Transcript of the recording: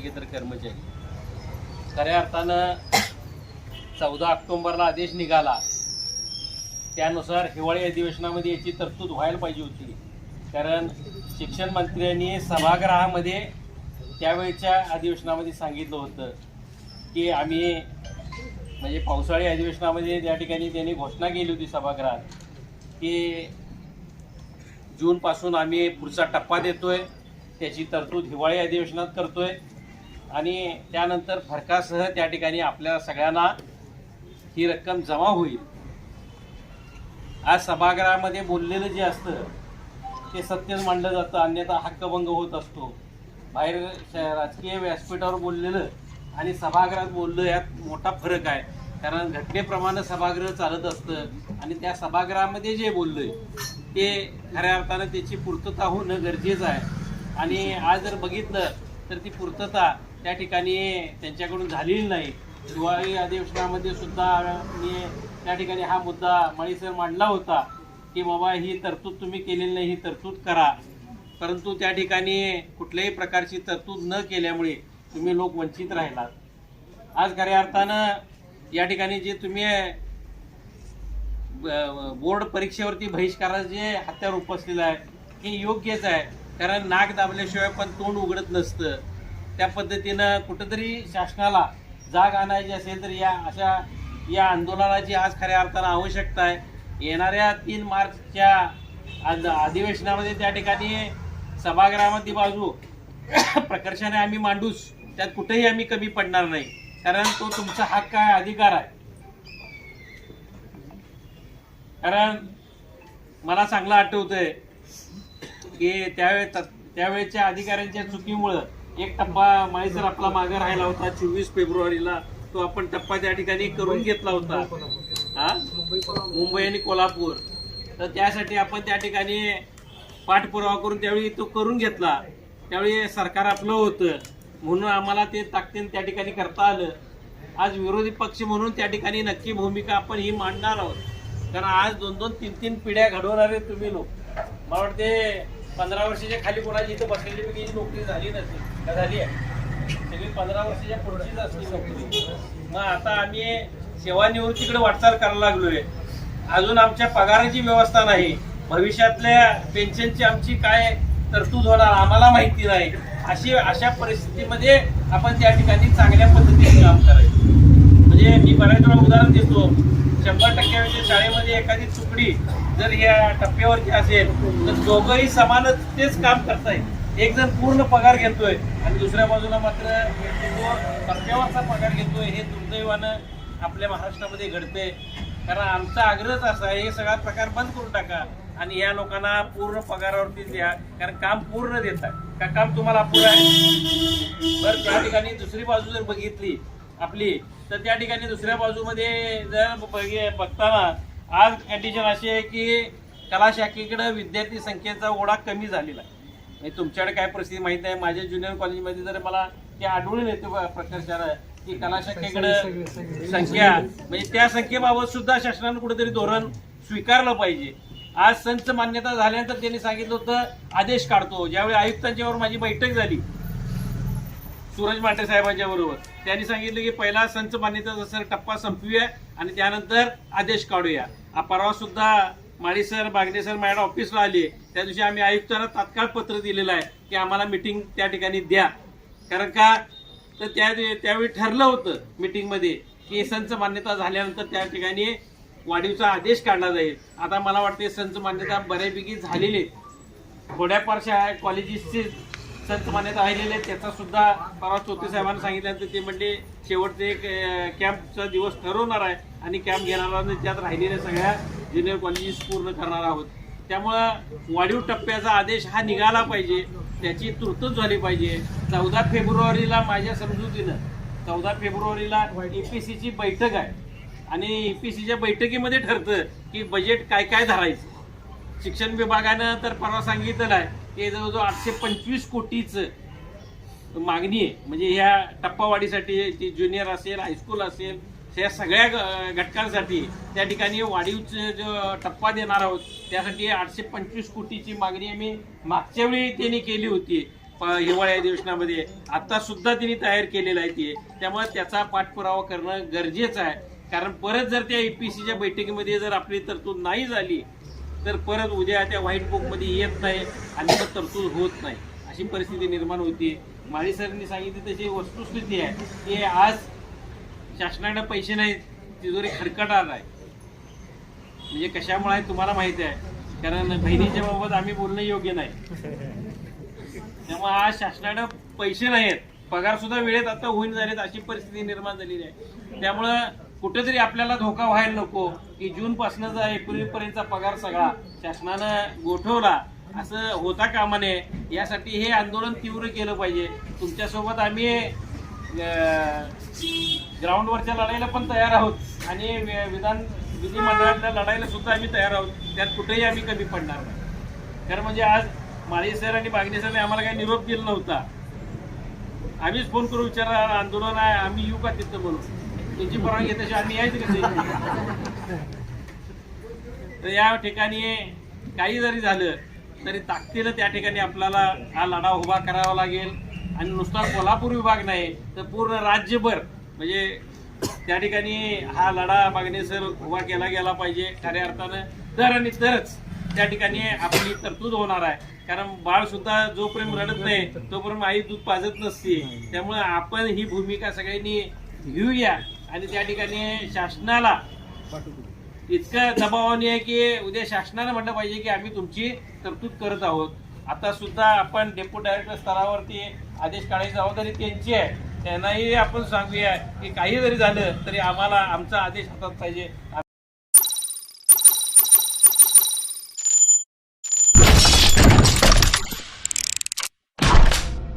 शिक्षकेतर कर्मचारी. खऱ्या अर्थानं चौदा ऑक्टोबरला आदेश निघाला. त्यानुसार हिवाळी अधिवेशनामध्ये याची तरतूद व्हायला पाहिजे होती. कारण शिक्षण मंत्र्यांनी सभागृहामध्ये त्यावेळच्या अधिवेशनामध्ये सांगितलं होतं की आम्ही म्हणजे पावसाळी अधिवेशनामध्ये त्या ठिकाणी त्यांनी घोषणा केली होती सभागृहात की जूनपासून आम्ही पुढचा टप्पा देतोय. त्याची तरतूद हिवाळी अधिवेशनात करतोय. आणि त्यानंतर फरकासह त्या ठिकाणी आपल्या सगळ्यांना ही रक्कम जमा होईल. आज सभागृहामध्ये बोललेलं जे असतं ते सत्यच मांडलं जातं. अन्यथा हक्कभंग होत असतो. बाहेर श- राजकीय व्यासपीठावर बोललेलं आणि सभागृहात बोललं यात मोठा फरक आहे. कारण घटनेप्रमाणे सभागृह चालत असतं आणि त्या सभागृहामध्ये जे बोललोय ते खऱ्या अर्थानं त्याची पूर्तता होणं गरजेचं आहे. आणि आज जर बघितलं तर ती पूर्तता त्या ठिकाणी त्यांच्याकडून झालेली नाही. दिवाळी अधिवेशनामध्ये सुद्धा मी त्या ठिकाणी हा मुद्दा मळीसर मांडला होता की बाबा ही तरतूद तुम्ही केलेली नाही ही तरतूद करा. परंतु त्या ठिकाणी कुठल्याही प्रकारची तरतूद न केल्यामुळे तुम्ही लोक वंचित राहिलात. आज खऱ्या अर्थानं या ठिकाणी जे तुम्ही बोर्ड परीक्षेवरती बहिष्काराचं जे हत्यार उपसलेलं आहे हे योग्यच आहे. कारण नाक दाबल्याशिवाय पण तोंड उघडत नसतं. त्या पद्धतीनं कुठंतरी शासनाला जाग आणायची असेल तर या अशा या आंदोलनाची आज खऱ्या अर्थानं आवश्यकता आहे. येणाऱ्या तीन मार्चच्या अधिवेशनामध्ये त्या ठिकाणी सभागृहामध्ये बाजू प्रकर्षाने आम्ही मांडूच त्यात कुठेही आम्ही कमी पडणार नाही. कारण तो तुमचा हक्क आहे अधिकार आहे. कारण मला चांगलं आठवतंय की त्यावेळे त्यावेळेच्या अधिकाऱ्यांच्या चुकीमुळं एक टप्पा माळीसर आपला मागे राहिला होता चोवीस फेब्रुवारीला. तो आपण टप्पा त्या ठिकाणी करून घेतला होता. हा? मुंबई आणि कोल्हापूर. तर त्यासाठी आपण त्या ठिकाणी पाठपुरावा करून त्यावेळी तो करून घेतला. त्यावेळी सरकार आपलं होतं. म्हणून आम्हाला ते ताकदीन त्या ठिकाणी करता आलं. आज विरोधी पक्ष म्हणून त्या ठिकाणी नक्की भूमिका आपण ही मांडणार आहोत. कारण आज दोन दोन तीन तीन पिढ्या घडवणारे तुम्ही लोक. मला वाटते पंधरा वर्षाच्या खाली कोणाची इथं बसलेली नोकरी झाली नसेल. का झाली आहे. सगळी पंधरा वर्षाच्या पुढचीच असली नोकरी मग आता आम्ही सेवानिवृत्तीकडे वाटचाल करायला लागलोय. अजून आमच्या पगाराची व्यवस्था नाही. भविष्यातल्या पेन्शनची आमची काय तरतूद होणार आम्हाला माहिती नाही. अशी अशा परिस्थितीमध्ये आपण त्या ठिकाणी चांगल्या पद्धतीने काम करायचं. म्हणजे मी बऱ्याच वेळा उदाहरण देतो. शंभर टक्क्याच्या शाळेमध्ये एखादी तुकडी जर या टप्प्यावरची असेल तर दोघंही समानच तेच काम करतायत. एक जण पूर्ण पगार घेतोय आणि दुसऱ्या बाजूला मात्र तो टप्प्यावरचा पगार घेतोय हे दुर्दैवानं आपल्या महाराष्ट्रामध्ये घडते कारण आमचा आग्रहच असा आहे हे सगळा प्रकार बंद करून टाका आणि या लोकांना पूर्ण पगारावरती द्या. कारण काम पूर्ण देतात का काम तुम्हाला अपुरं आहे? बरं त्या ठिकाणी दुसरी बाजू जर बघितली आपली तर त्या ठिकाणी दुसऱ्या बाजूमध्ये जर बघताना आज कंडिशन अशी आहे की कला शाखेकडे विद्यार्थी संख्येचा ओढा कमी झालेला आहे. म्हणजे तुमच्याकडे काय परिस्थिती माहीत आहे माझ्या ज्युनियर कॉलेजमध्ये जर मला ते आढळून येते प्रकर्षानं की कला शाखेकडे संख्या. म्हणजे त्या संख्येबाबत सुद्धा शासनानं कुठेतरी धोरण स्वीकारलं पाहिजे. आज संच मान्यता झाल्यानंतर त्यांनी सांगितलं होतं आदेश काढतो. ज्यावेळी आयुक्तांच्यावर माझी बैठक झाली सूरज मांढरे साहेबांच्या बरोबर त्यांनी सांगितलं की पहिला संच मान्यता जसं टप्पा संपवूया आणि त्यानंतर आदेश काढूया. परवा सुद्धा Mali sir Bagade sir madam ऑफिसला आले. त्या दिवशी आम्ही आयुक्तांना तात्काळ पत्र दिलेलं आहे की आम्हाला मिटिंग त्या ठिकाणी द्या. कारण का तर त्या त्यावेळी ठरलं होतं मिटिंगमध्ये की संच मान्यता झाल्यानंतर त्या ठिकाणी वाढीवचा आदेश काढला जाईल. आता मला वाटते संच मान्यता बऱ्यापैकी झालेली आहे कॉलेजेसचे संत मान्यता राहिलेले त्याचा सुद्धा परवा चोते साहेबांना सांगितल्यानंतर ते म्हणजे शेवटचे एक कॅम्पचा दिवस ठरवणार आहे आणि कॅम्प घेणार त्यात राहिलेल्या सगळ्या ज्युनियर कॉलेजेस पूर्ण करणार आहोत. त्यामुळं वाढीव टप्प्याचा आदेश हा निघाला पाहिजे. त्याची तृतच झाली पाहिजे. चौदा फेब्रुवारीला माझ्या समजुतीनं चौदा फेब्रुवारीला ई पी सीची बैठक आहे. आणि यू पी सीच्या बैठकीमध्ये ठरतं की बजेट काय काय धरायचं. शिक्षण विभागानं तर परवा सांगितलेलं आहे की जवळजवळ आठशे पंचवीस कोटीचं मागणी आहे. म्हणजे ह्या टप्पावाढीसाठी ती ज्युनियर असेल हायस्कूल असेल या सगळ्या घटकांसाठी त्या ठिकाणी वाढीवचं जो टप्पा देणार आहोत त्यासाठी आठशे पंचवीस कोटीची मागणी आम्ही मागच्या वेळी त्यांनी केली होती प- अधिवेशनामध्ये. आता सुद्धा तयार केलेलं आहे ते. त्यामुळे त्याचा पाठपुरावा करणं गरजेचं आहे. कारण परत जर त्या एपीसीच्या बैठकीमध्ये जर आपली तरतूद नाही झाली तर परत उद्या त्या व्हाईट बुकमध्ये येत नाही आणि मग तरतूद होत नाही. अशी परिस्थिती निर्माण होती. माळी सरांनी सांगितली तशी वस्तुस्थिती आहे की आज शासनाकडे पैसे नाहीत तिजोरी खडखडार आहे. म्हणजे कशामुळे आहे तुम्हाला माहिती आहे. कारण बहिणीच्या बाबत आम्ही बोलणं योग्य नाही. त्यामुळे आज शासनाकडे पैसे नाहीत पगार सुद्धा वेळेत आता होईन झालेत अशी परिस्थिती निर्माण झालेली आहे. त्यामुळं कुठेतरी आपल्याला धोका व्हायला नको की जून पासूनचा एप्रिल पर्यंतचा पगार सगळा शासनानं गोठवला. असं होता कामा नये. यासाठी हे आंदोलन तीव्र केलं पाहिजे. तुमच्यासोबत आम्ही ग्राउंडवरच्या लढाईला पण तयार आहोत. आणि विधान विधिमंडळातल्या लढाईला सुद्धा आम्ही तयार आहोत. त्यात कुठेही आम्ही कमी पडणार नाही. कारण म्हणजे आज माळी सर आणि बागणे सरने आम्हाला काही निरोप दिला नव्हता. आम्हीच फोन करून विचारला आंदोलन आहे आम्ही येऊ का तिथं म्हणून? तुमची परवानगी तशी आम्ही यायचं कसे तर या ठिकाणी काही जरी झालं तरी ताकदीनं त्या ठिकाणी आपल्याला हा लढा उभा करावा लागेल. आणि नुसता कोल्हापूर विभाग नाही तर पूर्ण राज्यभर म्हणजे त्या ठिकाणी हा लढा मागणीसर उभा केला गेला पाहिजे खऱ्या अर्थानं तर आणि तरच त्या ठिकाणी आपली तरतूद होणार आहे. कारण बाळ सुद्धा जोपर्यंत रडत नाही तोपर्यंत आई दूध पाजत नसते. त्यामुळे आपण ही भूमिका सगळ्यांनी घेऊया आणि त्या ठिकाणी शासनाला इतकं दबावाने आहे की उद्या शासनानं म्हटलं पाहिजे की आम्ही तुमची तरतूद करत आहोत. आता सुद्धा आपण डेप्युटी डायरेक्टर स्तरावरती आदेश काढायची जबाबदारी त्यांची आहे. त्यांनाही आपण सांगूया की काही जरी झालं तरी आम्हाला आमचा आदेश हातात पाहिजे.